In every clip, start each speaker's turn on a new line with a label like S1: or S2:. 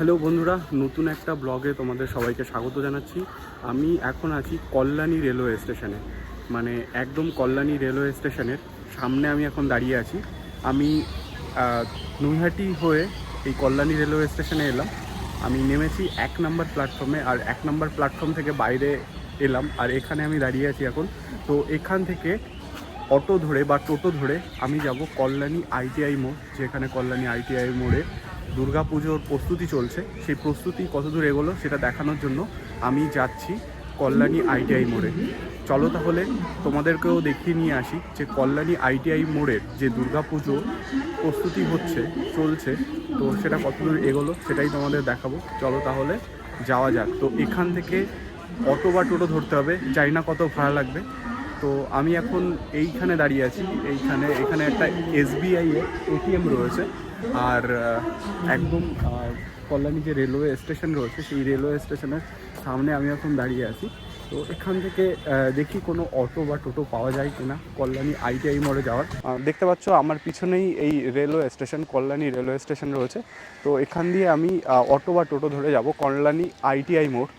S1: Hello বন্ধুরা, নতুন একটা ব্লগে তোমাদের সবাইকে স্বাগত জানাচ্ছি। আমি এখন আছি কল্যাণী রেলওয়ে স্টেশনে। মানে একদম কল্যাণী রেলওয়ে স্টেশনের সামনে আমি এখন দাঁড়িয়ে আছি। আমি নৈহাটি হয়ে এই কল্যাণী রেলওয়ে স্টেশনে এলাম। আমি নেমেছি এক নম্বর প্ল্যাটফর্মে আর এক নম্বর প্ল্যাটফর্ম থেকে বাইরে এলাম আর এখানে আমি দাঁড়িয়ে আছি এখন। তো এখান থেকে অটো ধরে বা টোটো ধরে আমি যাব কল্যাণী আইটিআই মোড়, যেখানে কল্যাণী আইটিআই মোড়ে দুর্গাপুজোর প্রস্তুতি চলছে। সেই প্রস্তুতি কতদূর এগোলো সেটা দেখানোর জন্য আমি যাচ্ছি কল্যাণী আইটিআই মোড়ে। চলো তাহলে তোমাদেরকেও দেখিয়ে নিয়ে আসি যে কল্যাণী আইটিআই মোড়ের যে দুর্গাপুজো প্রস্তুতি হচ্ছে, চলছে, তো সেটা কতদূর এগোলো সেটাই তোমাদের দেখাবো। চলো তাহলে যাওয়া যাক। তো এখান থেকে অটো বা টোটো ধরতে হবে, জানি না কত ভাড়া লাগবে। তো আমি এখন এইখানে দাঁড়িয়ে আছি, এইখানে, এখানে একটা এসবিআই এটিএম রয়েছে। আর একদম কল্যাণী যে রেলওয়ে স্টেশন রয়েছে, সেই রেলওয়ে স্টেশনের সামনে আমি এখন দাঁড়িয়ে আছি। তো এখান থেকে দেখি কোনো অটো বা টোটো পাওয়া যায় কিনা কল্যাণী আইটিআই মোড়ে যাওয়ার। দেখতে পাচ্ছ আমার পিছনেই এই railway station Kalyani railway station রয়েছে। তো এখান দিয়ে আমি অটো বা টোটো ধরে যাব কল্যাণী আইটিআই মোড়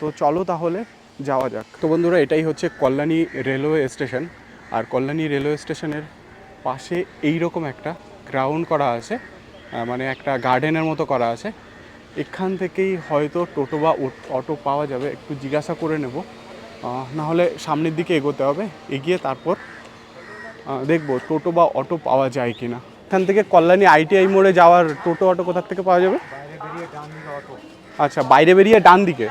S1: তো চলো তাহলে যাওয়া যাক। তো বন্ধুরা, এটাই হচ্ছে কল্যাণী রেলওয়ে স্টেশন আর কল্যাণী রেলওয়ে স্টেশনের পাশে এই রকম একটা গ্রাউন্ড করা আছে মানে একটা গার্ডেনের মতো করা আছে। এখান থেকেই হয়তো টোটো বা অটো পাওয়া যাবে একটু জিজ্ঞাসা করে নেব। আহ, না হলে সামনের দিকে এগোতে হবে এগিয়ে তারপর দেখব টোটো বা অটো পাওয়া যায় কি না এখান থেকে কল্যাণী আইটিআই মোড়ে যাওয়ার টোটো অটো কোথার থেকে পাওয়া যাবে? আচ্ছা বাইরে বেরিয়ে ডান দিকে।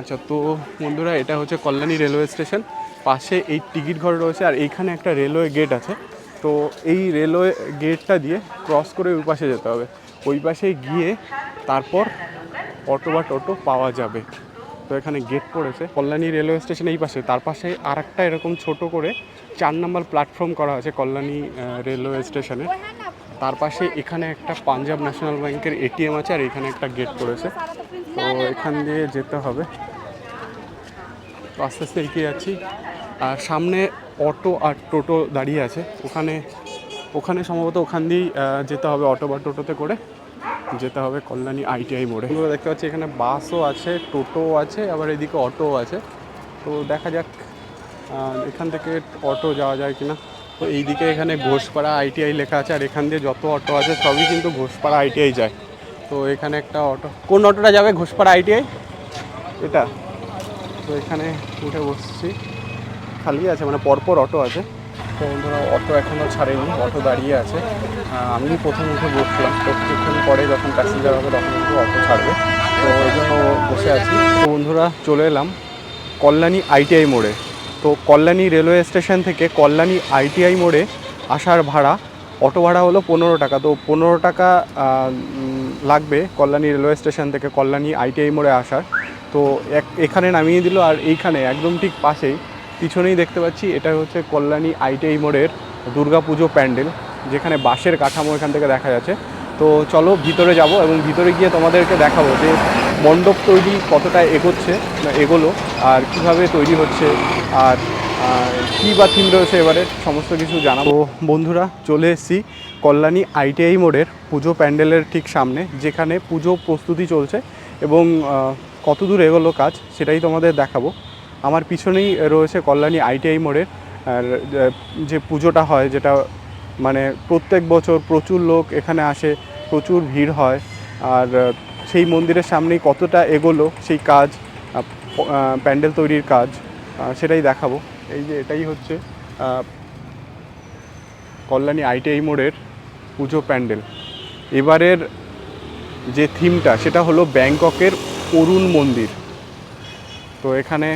S1: আচ্ছা তো বন্ধুরা এটা হচ্ছে কল্যাণী রেলওয়ে স্টেশন। পাশে এই টিকিট ঘর রয়েছে আর এইখানে একটা রেলওয়ে গেট আছে। তো এই রেলওয়ে গেটটা দিয়ে ক্রস করে ওই পাশে যেতে হবে। ওই পাশে গিয়ে তারপর অটো বা টোটো পাওয়া যাবে। তো এখানে গেট পড়েছে। কল্যাণী রেলওয়ে স্টেশন এই পাশে। তার পাশে আর একটা এরকম ছোট করে চার নম্বর প্ল্যাটফর্ম করা আছে কল্যাণী রেলওয়ে স্টেশনে তার পাশে এখানে একটা পাঞ্জাব ন্যাশনাল ব্যাংকের এটিএম আছে আর এখানে একটা গেট পড়েছে। তো এখান দিয়ে যেতে হবে। তো আস্তে আস্তে এগিয়ে যাচ্ছি। আর সামনে অটো আর টোটো দাঁড়িয়ে আছে। ওখানে ওখানে সম্ভবত ওখান দিয়েই যেতে হবে অটো বা টোটোতে করে। যেতে হবে কল্যাণী আইটিআই মোড়ে। দেখতে পাচ্ছি এখানে বাসও আছে, টোটোও আছে, আবার এদিকে অটোও আছে। তো দেখা যাক এখান থেকে অটো যাওয়া যায় কিনা। তো এইদিকে এখানে ঘোষপাড়া আইটিআই লেখা আছে, আর এখান দিয়ে যত অটো আছে সবই কিন্তু ঘোষপাড়া আইটিআই যায়। তো এখানে একটা অটো, কোন অটোটা যাবে ঘোষপাড়া আইটিআই? এটা। তো এখানে উঠে বসছি। খালি আছে মানে পরপর অটো আছে। তো বন্ধুরা, অটো এখনও ছাড়েনি, অটো দাঁড়িয়ে আছে। আমি প্রথম উঠে বসলাম, তো কিছুক্ষণ পরে যখন প্যাসেঞ্জার হবে, তখন কিন্তু অটো ছাড়বে। তো ওই জন্য বসে আছি। তো বন্ধুরা, চলে এলাম কল্যাণী আইটিআই মোড়ে। তো কল্যাণী রেলওয়ে স্টেশন থেকে কল্যাণী আইটিআই মোড়ে আসার ভাড়া, অটো ভাড়া হলো পনেরো টাকা। তো পনেরো টাকা লাগবে কল্যাণী রেলওয়ে স্টেশন থেকে কল্যাণী আইটিআই মোড়ে আসার। তো এক, এখানে নামিয়ে দিল, আর এইখানে, একদম ঠিক পাশেই পিছনেই দেখতে পাচ্ছি এটা হচ্ছে কল্যাণী আইটিআই মোড়ের দুর্গাপুজো প্যান্ডেল, যেখানে বাঁশের কাঠামো এখান থেকে দেখা যাচ্ছে। তো চলো ভিতরে যাব এবং ভিতরে গিয়ে তোমাদেরকে দেখাবো যে মণ্ডপ তৈরি কতটা এগোচ্ছে এগোলো, আর কীভাবে তৈরি হচ্ছে, আর কী বা থিম রয়েছে এবারে, সমস্ত কিছু জানাব। বন্ধুরা, চলে এসেছি কল্যাণী আইটিআই মোড়ের পুজো প্যান্ডেলের ঠিক সামনে, যেখানে পুজো প্রস্তুতি চলছে এবং কত দূর এগোলো কাজ সেটাই তোমাদের দেখাবো। আমার পিছনেই রয়েছে কল্যাণী আইটিআই মোড়ের যে পুজোটা হয়, যেটা মানে প্রত্যেক বছর প্রচুর লোক এখানে আসে, প্রচুর ভিড় হয়। আর সেই মন্দিরের সামনেই কতটা এগোলো, সেই কাজ প্যান্ডেল তৈরির কাজ সেটাই দেখাবো। এই যে এটাই হচ্ছে কল্যাণী আইটিআই মোড়ের পুজো প্যান্ডেল। এবারের যে থিমটা, সেটা হলো ব্যাংককের অরুণ মন্দির। তো এখানে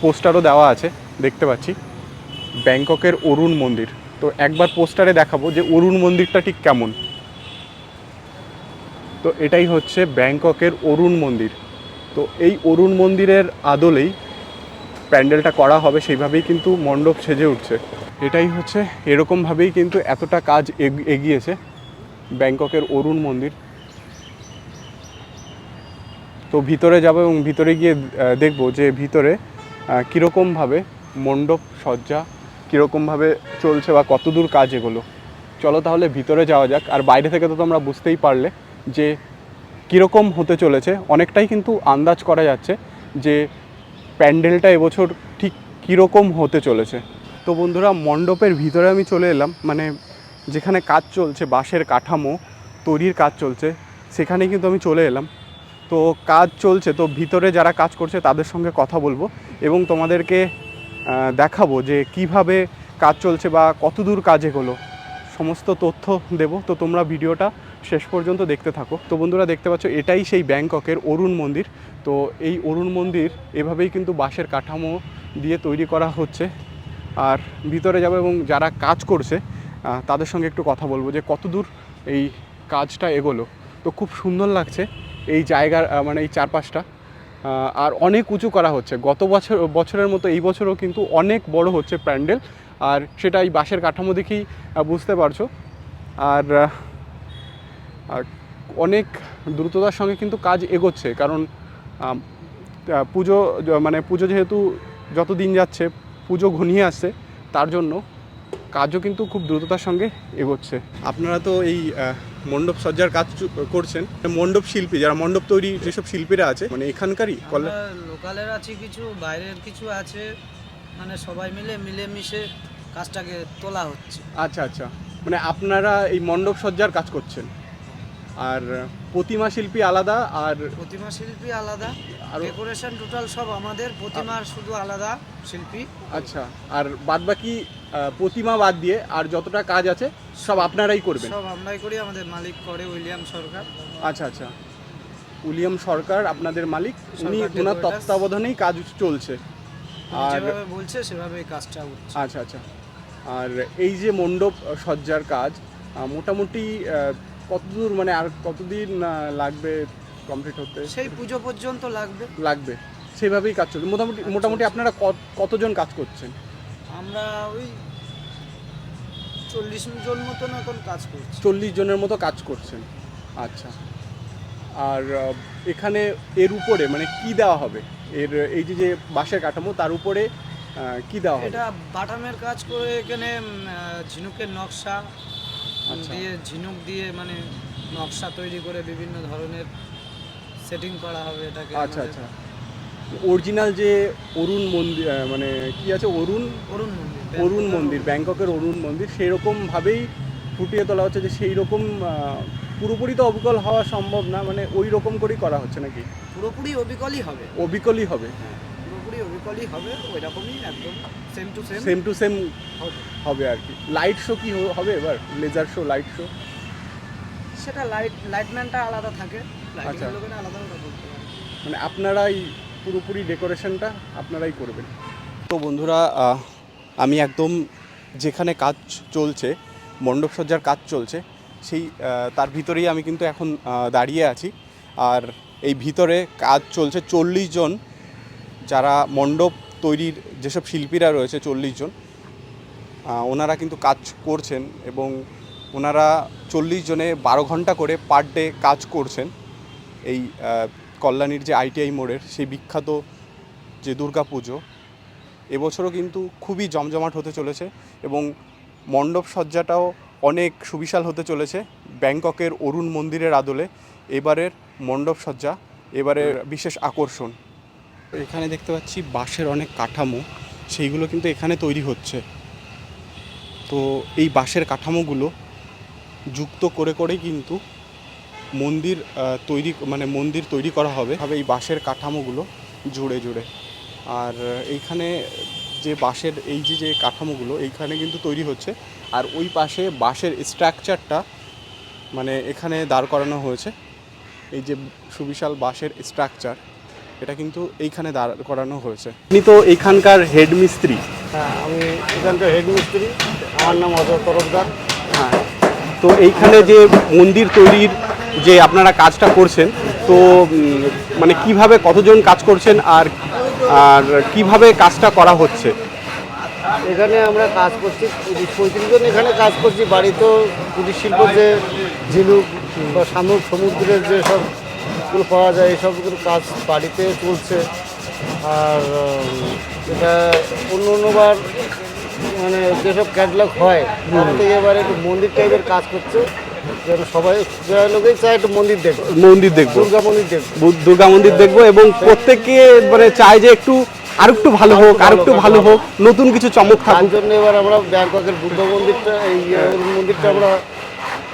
S1: পোস্টারও দেওয়া আছে, দেখতে পাচ্ছি। ব্যাংককের অরুণ মন্দির। তো একবার পোস্টারে দেখাবো যে অরুণ মন্দিরটা ঠিক কেমন। তো এটাই হচ্ছে ব্যাংককের অরুণ মন্দির। তো এই অরুণ মন্দিরের আদলেই প্যান্ডেলটা করা হবে, সেইভাবেই কিন্তু মণ্ডপ সেজে উঠছে। এটাই হচ্ছে, এরকমভাবেই কিন্তু এতটা কাজ এগ- এগিয়েছে ব্যাংককের অরুণ মন্দির। তো ভিতরে যাব এবং ভিতরে গিয়ে দেখব যে ভিতরে কীরকমভাবে মণ্ডপ সজ্জা কীরকমভাবে চলছে বা কতদূর কাজ এগুলো? চলো তাহলে ভিতরে যাওয়া যাক। আর বাইরে থেকে তো তোমরা বুঝতেই পারলে যে কীরকম হতে চলেছে। অনেকটাই কিন্তু আন্দাজ করা যাচ্ছে যে প্যান্ডেলটা এবছর ঠিক কীরকম হতে চলেছে। তো বন্ধুরা, মণ্ডপের ভিতরে আমি চলে এলাম। মানে যেখানে কাজ চলছে, বাঁশের কাঠামো, তৈরির কাজ চলছে সেখানে কিন্তু আমি চলে এলাম। তো কাজ চলছে, তো ভিতরে যারা কাজ করছে তাদের সঙ্গে কথা বলব এবং তোমাদেরকে দেখাবো যে কীভাবে কাজ চলছে বা কতদূর কাজ এগোলো। সমস্ত তথ্য দেব। তো তোমরা ভিডিওটা শেষ পর্যন্ত দেখতে থাকো। তো বন্ধুরা দেখতে পাচ্ছ, এটাই সেই ব্যাংককের অরুণ মন্দির। তো এই অরুণ মন্দির এভাবেই কিন্তু বাঁশের কাঠামো দিয়ে তৈরি করা হচ্ছে। আর ভিতরে যাব এবং যারা কাজ করছে তাদের সঙ্গে একটু কথা বলব যে কতদূর এই কাজটা এগোলো। তো খুব সুন্দর লাগছে। এই জায়গার মানে এই চারপাশটা। আর অনেক উঁচু করা হচ্ছে। গত বছর, বছরের মতো এই বছরও কিন্তু অনেক বড় হচ্ছে প্যান্ডেল। আর সেটা এই বাঁশের কাঠামো দেখেই বুঝতে পারছ। আর অনেক দ্রুততার সঙ্গে কিন্তু কাজ এগোচ্ছে। কারণ পুজো মানে পুজো যেহেতু যত দিন যাচ্ছে, পুজো ঘনিয়ে আসছে, তার জন্য কাজও কিন্তু খুব দ্রুততার সঙ্গে এগোচ্ছে। আপনারা তো এই মণ্ডপ সজ্জার কাজ করছেন। মণ্ডপ শিল্পী যারা মণ্ডপ তৈরি যেসব শিল্পীরা আছে মানে এখানকারই
S2: লোকালের আছে কিছু বাইরের কিছু আছে মানে সবাই মিলে মিলেমিশে কাজটাকে তোলা হচ্ছে।
S1: আচ্ছা আচ্ছা। মানে আপনারা এই মণ্ডপ সজ্জার কাজ করছেন। আর প্রতিমা শিল্পী আলাদা আর
S2: প্রতিমা শিল্পী আলাদা
S1: আর
S2: ডেকোরেশন টোটাল সব আমাদের প্রতিমার শুধু আলাদা শিল্পী।
S1: আচ্ছা আর বাদ বাকি প্রতিমা বাদ দিয়ে আর যতটা কাজ আছে সব আপনারাই করবেন?
S2: সব আমরাই করি আমাদের মালিক করে উইলিয়াম সরকার।
S1: আচ্ছা আচ্ছা। উইলিয়াম সরকার আপনাদের মালিক উনি ওনার তত্ত্বাবধানেই কাজ চলছে। আর
S2: যেভাবে বলছে সেভাবে কাজটা হচ্ছে।
S1: আচ্ছা আচ্ছা। আর এই যে মণ্ডপ সজ্জার কাজ মোটামুটি কতদূর মানে আর কতদিন লাগবে কমপ্লিট হতে?
S2: সেই পুজো পর্যন্ত লাগবে।
S1: লাগবে। সেভাবেই কাজ চলছে। মোটামুটি মোটামুটি আপনারা কত- কতজন কাজ করছেন?
S2: আমরা ওই চল্লিশ জন মতন এখন কাজ করছি।
S1: চল্লিশ জনের মতো কাজ করছেন। আচ্ছা। আর এখানে এর উপরে মানে কি দেওয়া হবে? এর এই যে যে বাঁশের কাঠামো তার উপরে কি দেওয়া হবে?
S2: এটা বাটামের কাজ করে এখানে ঝিনুকের নকশা। দিয়ে ঝিনুক দিয়ে মানে নকশা তৈরি করে বিভিন্ন ধরনের সেটিং করা হবে এটাকে
S1: আচ্ছা আচ্ছা। অরিজিনাল যে অরুণ মন্দির মানে কি আছে? অরুণ?
S2: অরুণ মন্দির
S1: অরুণ মন্দির ব্যাংককের অরুণ মন্দির। সেই রকমভাবেই ফুটিয়ে তোলা হচ্ছে যে সেই রকম পুরোপুরি তো অবিকল হওয়া সম্ভব না মানে ওই রকম করেই করা হচ্ছে নাকি?
S2: পুরোপুরি অবিকলই হবে।
S1: অবিকলই হবে।
S2: পুরোপুরি হবে ওই রকমই একদম same to same
S1: same to same
S2: হবে।
S1: আর কি। লাইট শো কি হবে এবার? লেজার শো লাইট শো
S2: সেটা লাইট লাইটম্যানটা আলাদা থাকে।
S1: আচ্ছা।
S2: আলাদা
S1: মানে আপনারাই পুরোপুরি ডেকোরেশনটা আপনারাই করবেন। তো বন্ধুরা আমি একদম যেখানে কাজ চলছে মণ্ডপ সজ্জার কাজ চলছে সেই তার ভিতরেই আমি কিন্তু এখন দাঁড়িয়ে আছি। আর এই ভিতরে কাজ চলছে চল্লিশ জন যারা মণ্ডপ তৈরির যেসব শিল্পীরা রয়েছে চল্লিশ জন ওনারা কিন্তু কাজ করছেন এবং ওনারা চল্লিশ জনে বারো ঘণ্টা করে পার ডে কাজ করছেন। এই কল্যাণীর যে আইটিআই মোড়ের সেই বিখ্যাত যে দুর্গা পুজো এবছরও কিন্তু খুবই জমজমাট হতে চলেছে এবং মণ্ডপ সজ্জাটাও অনেক সুবিশাল হতে চলেছে। ব্যাংককের অরুণ মন্দিরের আদলে এবারের মণ্ডপ সজ্জা, এবারের বিশেষ আকর্ষণ। এখানে দেখতে পাচ্ছি বাঁশের অনেক কাঠামো, সেইগুলো কিন্তু এখানে তৈরি হচ্ছে। তো এই বাঁশের কাঠামোগুলো যুক্ত করে করেই কিন্তু মন্দির তৈরি মানে মন্দির তৈরি করা হবে। হবে এই বাঁশের কাঠামোগুলো জুড়ে জুড়ে। আর এইখানে যে বাঁশের, এই যে যে কাঠামোগুলো, এইখানে কিন্তু তৈরি হচ্ছে। আর ওই পাশে বাঁশের স্ট্রাকচারটা মানে এখানে দাঁড় করানো হয়েছে। এই যে সুবিশাল বাঁশের স্ট্রাকচার। এটা কিন্তু এইখানে দাঁড় করানো হয়েছে। আপনি তো এইখানকার হেড মিস্ত্রি।
S3: হ্যাঁ আমি এখানকার হেড মিস্ত্রি। আমার নাম অজয় তরফদার।
S1: হ্যাঁ তো এইখানে যে মন্দির তৈরির যে আপনারা কাজটা করছেন তো মানে কীভাবে কতজন কাজ করছেন আর আর কীভাবে কাজটা করা হচ্ছে?
S3: এখানে আমরা কাজ করছি তিরিশ পঁয়ত্রিশ জন এখানে কাজ করছি। বাড়িতেও কুটির শিল্প যে ঝিনুক বা শামুক সমুদ্রের যে সবগুলো পাওয়া যায় এসবগুলো কাজ বাড়িতে চলছে। আর এটা অন্য অন্যবার মানে যেসব ক্যাটলগ হয় থেকে এবার একটু মন্দির টাইপের কাজ করছে যেন সবাই লোকেই চায় একটু মন্দির দেখব।
S1: মন্দির দেখব।
S3: দুর্গা মন্দির দেখব।
S1: দুর্গা মন্দির দেখব এবং প্রত্যেকে মানে চায় যে একটু আর একটু ভালো হোক আর একটু ভালো হোক নতুন কিছু চমক
S3: তার জন্য এবার আমরা ব্যাংককের বুদ্ধ মন্দিরটা এই মন্দিরটা আমরা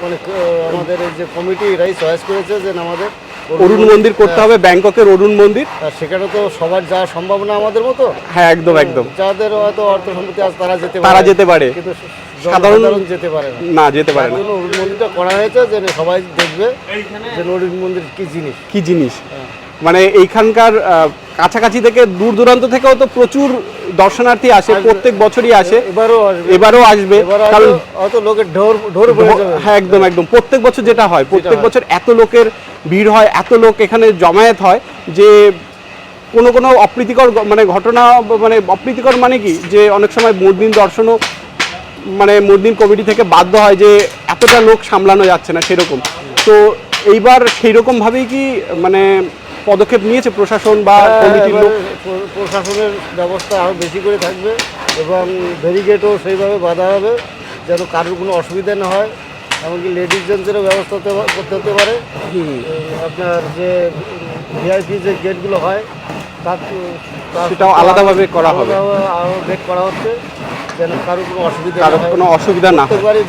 S3: মানে আমাদের যে কমিটি এরাই চয়েস করেছে যে আমাদের
S1: অরুণ মন্দির করতে হবে ব্যাংককের অরুণ মন্দির।
S3: আর সেখানে তো সবার যাওয়া সম্ভাবনা আমাদের মতো।
S1: হ্যাঁ একদম একদম।
S3: যাদের হয়তো অর্থ সম্পত্তি আছে তারা যেতে
S1: তারা যেতে পারে।
S3: কিন্তু
S1: সাধারণ-
S3: যেতে পারে না।
S1: যেতে পারে না।
S3: অরুণ মন্দিরটা করা হয়েছে যে সবাই দেখবে যে অরুণ মন্দির কি জিনিস।
S1: কি জিনিস? মানে এইখানকার কাছাকাছি থেকে দূর দূরান্ত থেকেও তো প্রচুর দর্শনার্থী আসে প্রত্যেক বছরই আসে।
S3: এবারও আসবে।
S1: এবারও আসবে কারণ
S3: লোকের ঢোর ঢোর
S1: হ্যাঁ একদম একদম। প্রত্যেক বছর যেটা হয় প্রত্যেক বছর এত লোকের ভিড় হয় এত লোক এখানে জমায়েত হয় যে কোনো কোনো অপ্রীতিকর মানে ঘটনা মানে অপ্রীতিকর মানে কি? যে অনেক সময় মন্দির দর্শনও মানে মন্দির কমিটি থেকে বাধ্য হয় যে এতটা লোক সামলানো যাচ্ছে না সেরকম। তো এইবার সেই রকমভাবেই কি মানে পদক্ষেপ নিয়েছে প্রশাসন বা
S3: হ্যাঁ,
S1: কমিটির লোক?
S3: প্রশাসনের ব্যবস্থা আরও বেশি করে থাকবে এবং ব্যারিগেটও সেইভাবে বাধা হবে যেন কারোর কোনো অসুবিধা না হয় এমনকি লেডিস জেন্টসেরও ব্যবস্থা হতে করতে হতে পারে। আপনার যে ভিআইপি যে গেটগুলো হয় তার
S1: সেটাও আলাদাভাবে করা হবে।
S3: আরও গেট করা হচ্ছে যেন কারোর কোনো অসুবিধা না
S1: কারোর কোনো অসুবিধা না হয়।
S3: প্রত্যেকবারই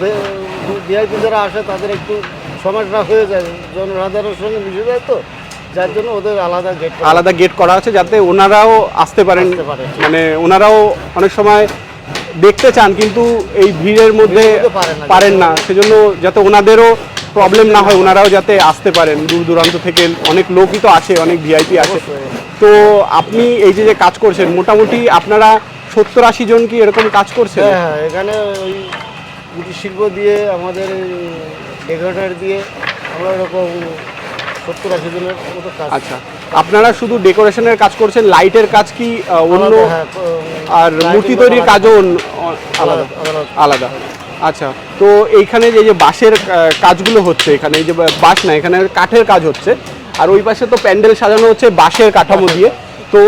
S3: ভিআইপি যারা আসে তাদের একটু সমস্যা হয়ে যায় জনসাধারণের সঙ্গে মিশে যায় তো। যার জন্য ওদের আলাদা গেট
S1: আলাদা গেট করা আছে যাতে ওনারাও আসতে পারেন মানে ওনারাও অনেক সময় দেখতে চান কিন্তু এই ভিড়ের মধ্যে
S3: পারেন না।
S1: সেজন্য যাতে ওনাদেরও প্রবলেম না হয় ওনারাও যাতে আসতে পারেন দূর দূরান্ত থেকে অনেক লোকই তো আসে অনেক ভিআইপি আসে
S3: অবশ্যই।
S1: তো আপনি এই যে যে কাজ করছেন মোটামুটি আপনারা সত্তর আশি জন কি এরকম কাজ করছেন
S3: হ্যাঁ হ্যাঁ এখানে ওই কুটির শিল্প দিয়ে আমাদের ডেকোরেটর দিয়ে আমরা এরকম সত্তর আশি জনের মতো কাজ।
S1: আচ্ছা আপনারা শুধু ডেকোরেশনের কাজ করছেন লাইটের কাজ কি অন্য
S3: হ্যাঁ,
S1: আর মূর্তি তৈরির কাজও অন্য- আলাদা
S3: আলাদা?
S1: আচ্ছা তো এইখানে যে যে বাঁশের কাজগুলো হচ্ছে এখানে এই যে বাঁশ না এখানে কাঠের কাজ হচ্ছে আর ওই পাশে তো প্যান্ডেল সাজানো হচ্ছে বাঁশের কাঠামো দিয়ে। তো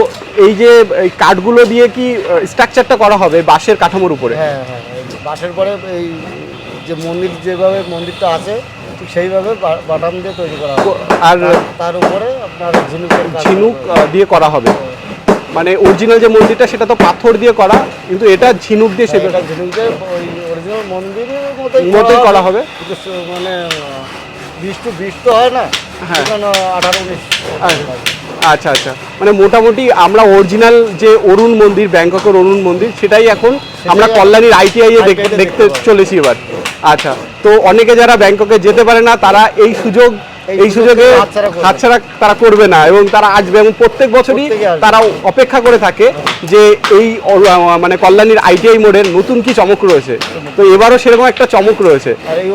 S1: এই যে কাঠগুলো দিয়ে কি স্ট্রাকচারটা করা হবে বাঁশের কাঠামোর উপরে?
S3: হ্যাঁ হ্যাঁ বাঁশের পরে এই যে মন্দির যেভাবে মন্দিরটা আছে ঠিক সেইভাবে বাটাম দিয়ে তৈরি করা হবে।
S1: আর
S3: তার- উপরে আপনার ঝিনুকের কাজ
S1: ঝিনুক দিয়ে করা হবে। মানে অরিজিনাল যে মন্দিরটা সেটা তো পাথর দিয়ে করা কিন্তু এটা ঝিনুক দিয়ে সেটা
S3: এটা ঝিনুক দিয়ে ওই অরিজিনাল মন্দিরের মতোই
S1: করা হবে।
S3: মানে বিশ টু বিশ তো হয় না।
S1: হ্যাঁ।
S3: আঠারো উনিশ।
S1: আচ্ছা আচ্ছা মানে মোটামুটি আমরা অরিজিনাল যে অরুণ মন্দির ব্যাংককের অরুণ মন্দির সেটাই এখন আমরা কল্যাণীর আইটিআই এ দেখতে চলেছি এবার। আচ্ছা তো অনেকে যারা ব্যাংককে যেতে পারে না তারা এই সুযোগ
S3: এই
S1: সুযোগে
S3: হাতছাড়া।
S1: তারা করবে না এবং তারা আসবে এবং প্রত্যেক বছরই তারা অপেক্ষা করে থাকে যে এই মানে কল্যাণীর আইটিআই মোড়ের নতুন কি চমক রয়েছে। তো এবারও সেরকম একটা চমক রয়েছে।
S3: আর এই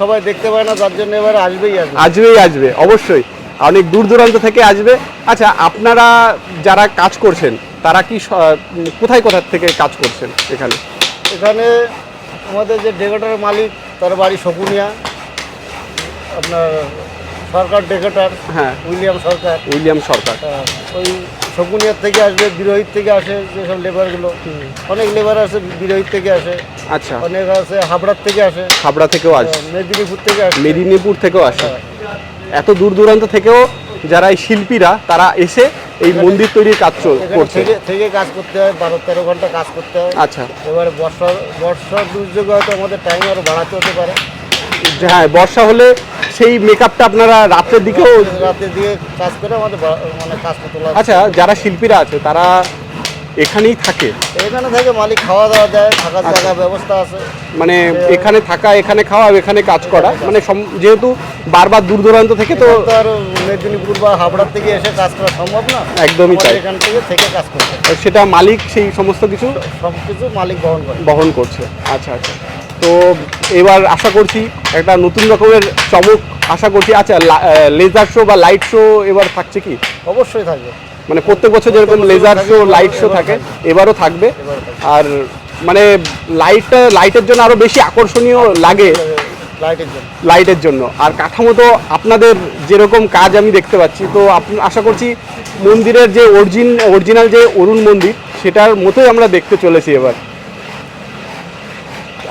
S3: সবাই দেখতে পায় না যার জন্য এবার আসবেই আসবে।
S1: আসবেই আসবে অবশ্যই। অনেক দূর দূরান্ত থেকে আসবে। আচ্ছা আপনারা যারা কাজ করছেন তারা কি কোথায় কোথায় থেকে কাজ করছেন এখানে?
S3: এখানে আমাদের যে ডেকোটার মালিক তার বাড়ি শকুনিয়া আপনার সরকার ডেকেটার
S1: হ্যাঁ।
S3: উইলিয়াম সরকার।
S1: উইলিয়াম সরকার।
S3: আহ, ওই শকুনিয়ার থেকে আসবে বিরোহিত থেকে আসে যেসব লেবারগুলো। অনেক লেবার আছে বিরোহিত থেকে আসে।
S1: আচ্ছা।
S3: অনেক আছে হাবড়ার থেকে আসে।
S1: হাবড়া থেকেও আসে।
S3: মেদিনীপুর থেকে আসে।
S1: মেদিনীপুর থেকেও আসে। এত দূর দূরান্ত থেকেও যারা এই শিল্পীরা তারা এসে এই মন্দির তৈরির কাজ করছে?
S3: থেকে থেকে কাজ করতে হয় বারো তেরো ঘণ্টা কাজ করতে হয়।
S1: আচ্ছা।
S3: এবারে বর্ষা বর্ষার দুর্যোগ হয়তো আমাদের টাইম আরও বাড়াতে হতে পারে।
S1: হ্যাঁ বর্ষা হলে সেই মেকআপটা আপনারা রাতের দিকেও
S3: রাতের দিকে কাজ করে আমাদের মানে কাজ করতে
S1: আচ্ছা যারা শিল্পীরা আছে তারা এখানেই থাকে?
S3: এখানে থেকে মালিক খাওয়া দাওয়া দেয় থাকার
S1: আচ্ছা।
S3: জায়গা ব্যবস্থা আছে।
S1: মানে এখানে থাকা এখানে খাওয়া এখানে কাজ করা? মানে যেহেতু বারবার দূর দূরান্ত থেকে তো
S3: আর মেদিনীপুর বা হাবড়ার থেকে এসে কাজ করা সম্ভব না।
S1: একদমই তাই।
S3: এখান থেকে থেকে কাজ করতে হয়।
S1: সেটা মালিক সেই সমস্ত কিছু?
S3: সব কিছু মালিক বহন করে।
S1: বহন করছে। আচ্ছা আচ্ছা। তো এবার আশা করছি একটা নতুন রকমের চমক আশা করছি। আচ্ছা লেজার শো বা লাইট শো এবার থাকছে কি?
S3: অবশ্যই থাকবে।
S1: মানে প্রত্যেক বছর যেরকম লেজার শো লাইট শো থাকে এবারও থাকবে। আর মানে লাইটটা লাইটের জন্য আরও বেশি আকর্ষণীয় লাগে
S3: লাইটের জন্য।
S1: আর কাঠামো তো আপনাদের যেরকম কাজ আমি দেখতে পাচ্ছি তো আশা করছি মন্দিরের যে অরিজিন অরিজিনাল যে অরুণ মন্দির সেটার মতোই আমরা দেখতে চলেছি এবার।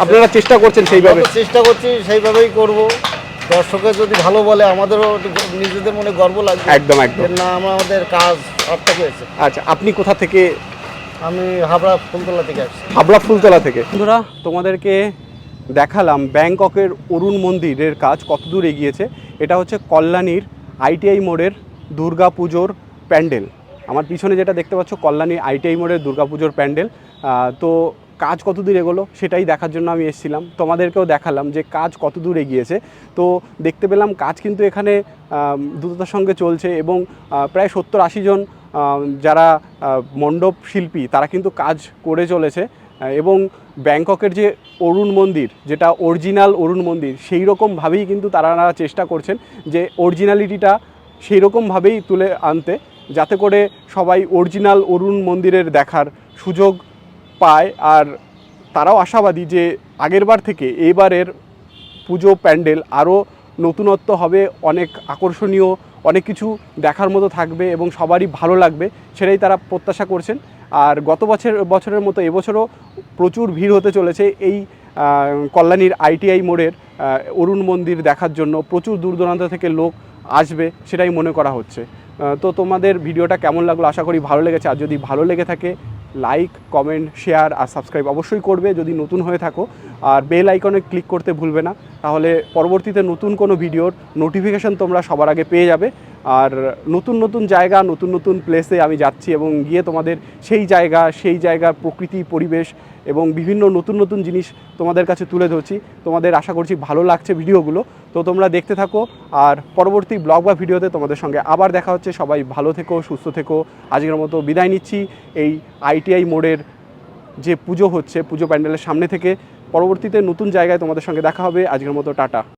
S1: আপনারা চেষ্টা করছেন সেইভাবে।
S3: চেষ্টা করছি সেইভাবেই করব। দর্শকের যদি ভালো বলে আমাদেরও নিজেদের মনে গর্ব লাগবে
S1: একদম একদম।
S3: না আমরা আমাদের কাজ সার্থক হয়েছে
S1: আচ্ছা আপনি কোথা থেকে?
S3: আমি হাবড়া ফুলতলা থেকে আসছি।
S1: হাবড়া ফুলতলা থেকে। বন্ধুরা তোমাদেরকে দেখালাম ব্যাংককের অরুণ মন্দিরের কাজ কতদূর এগিয়েছে। এটা হচ্ছে কল্যাণীর আইটিআই মোড়ের দুর্গা পুজোর প্যান্ডেল। আমার পিছনে যেটা দেখতে পাচ্ছ কল্যাণী আইটিআই মোড়ের দুর্গা পুজোর প্যান্ডেল। তো কাজ কত দূর এগোলো সেটাই দেখার জন্য আমি এসেছিলাম। তোমাদেরকেও দেখালাম যে কাজ কত দূর এগিয়েছে। তো দেখতে পেলাম কাজ কিন্তু এখানে দ্রুততার সঙ্গে চলছে এবং প্রায় সত্তর আশি জন যারা মণ্ডপ শিল্পী তারা কিন্তু কাজ করে চলেছে। এবং ব্যাংককের যে অরুণ মন্দির, যেটা অরিজিনাল অরুণ মন্দির, সেই রকমভাবেই কিন্তু তারা চেষ্টা করছেন যে অরিজিনালিটিটা সেই রকমভাবেই তুলে আনতে, যাতে করে সবাই অরিজিনাল অরুণ মন্দিরের দেখার সুযোগ পায় আর তারাও আশাবাদী যে আগেরবার থেকে এবারের পুজো প্যান্ডেল আরও নতুনত্ব হবে, অনেক আকর্ষণীয়, অনেক কিছু দেখার মতো থাকবে এবং সবারই ভালো লাগবে সেটাই তারা প্রত্যাশা করছেন। আর গত বছর, বছরের মতো এবছরও প্রচুর ভিড় হতে চলেছে এই কল্যাণীর আইটিআই মোড়ের অরুণ মন্দির দেখার জন্য। প্রচুর দূর দূরান্ত থেকে লোক আসবে সেটাই মনে করা হচ্ছে। তো তোমাদের ভিডিওটা কেমন লাগল? আশা করি ভালো লেগেছে। আর যদি ভালো লেগে থাকে লাইক কমেন্ট শেয়ার আর সাবস্ক্রাইব অবশ্যই করবে। যদি নতুন হয়ে থাকো আর বেল আইকনে ক্লিক করতে ভুলবে না। তাহলে পরবর্তীতে নতুন কোনো ভিডিওর নোটিফিকেশন তোমরা সবার আগে পেয়ে যাবে। আর নতুন নতুন জায়গা, নতুন নতুন প্লেসে আমি যাচ্ছি এবং গিয়ে তোমাদের সেই জায়গা, সেই জায়গার প্রকৃতি, পরিবেশ এবং বিভিন্ন নতুন নতুন জিনিস তোমাদের কাছে তুলে ধরছি। তোমাদের আশা করছি ভালো লাগছে ভিডিওগুলো তো তোমরা দেখতে থাকো আর পরবর্তী ব্লগ বা ভিডিওতে তোমাদের সঙ্গে আবার দেখা হচ্ছে। সবাই ভালো থেকো, সুস্থ থেকো। আজকের মতো বিদায় নিচ্ছি। এই আইটিআই মোড়ের যে পুজো হচ্ছে, পুজো প্যান্ডেলের সামনে থেকে পরবর্তীতে নতুন জায়গায় তোমাদের সঙ্গে দেখা হবে। আজকের মতো টাটা।